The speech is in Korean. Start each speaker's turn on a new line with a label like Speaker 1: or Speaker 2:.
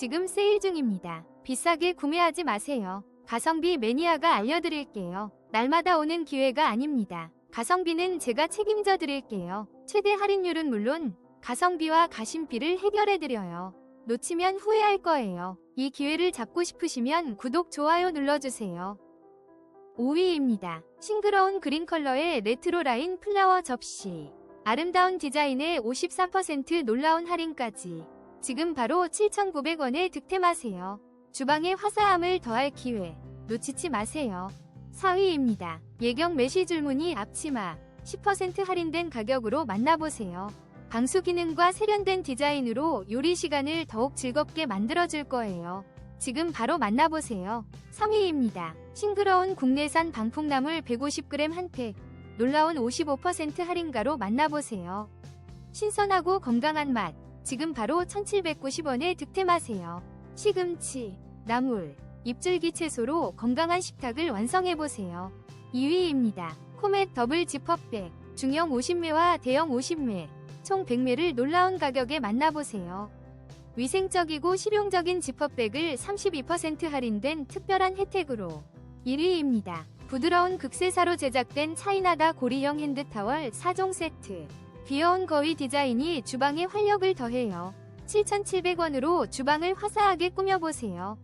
Speaker 1: 지금 세일 중입니다. 비싸게 구매하지 마세요. 가성비 매니아가 알려드릴게요. 날마다 오는 기회가 아닙니다. 가성비는 제가 책임져 드릴게요. 최대 할인율은 물론 가성비와 가심비를 해결해 드려요. 놓치면 후회할 거예요. 이 기회를 잡고 싶으시면 구독, 좋아요 눌러주세요. 5위입니다. 싱그러운 그린 컬러의 레트로 라인 플라워 접시. 아름다운 디자인에 54% 놀라운 할인까지. 지금 바로 7,900원에 득템하세요. 주방에 화사함을 더할 기회. 놓치지 마세요. 4위입니다. 예경 메쉬 줄무늬 앞치마. 10% 할인된 가격으로 만나보세요. 방수 기능과 세련된 디자인으로 요리 시간을 더욱 즐겁게 만들어줄 거예요. 지금 바로 만나보세요. 3위입니다. 싱그러운 국내산 방풍나물 150g 한 팩. 놀라운 55% 할인가로 만나보세요. 신선하고 건강한 맛. 지금 바로 1790원에 득템하세요. 시금치, 나물, 잎줄기 채소로 건강한 식탁을 완성해보세요. 2위입니다. 코멧 더블 지퍼백. 중형 50매와 대형 50매. 총 100매를 놀라운 가격에 만나보세요. 위생적이고 실용적인 지퍼백을 32% 할인된 특별한 혜택으로 1위입니다. 부드러운 극세사로 제작된 차이나다 고리형 핸드타월 4종 세트. 귀여운 거위 디자인이 주방에 활력을 더해요. 7,700원으로 주방을 화사하게 꾸며보세요.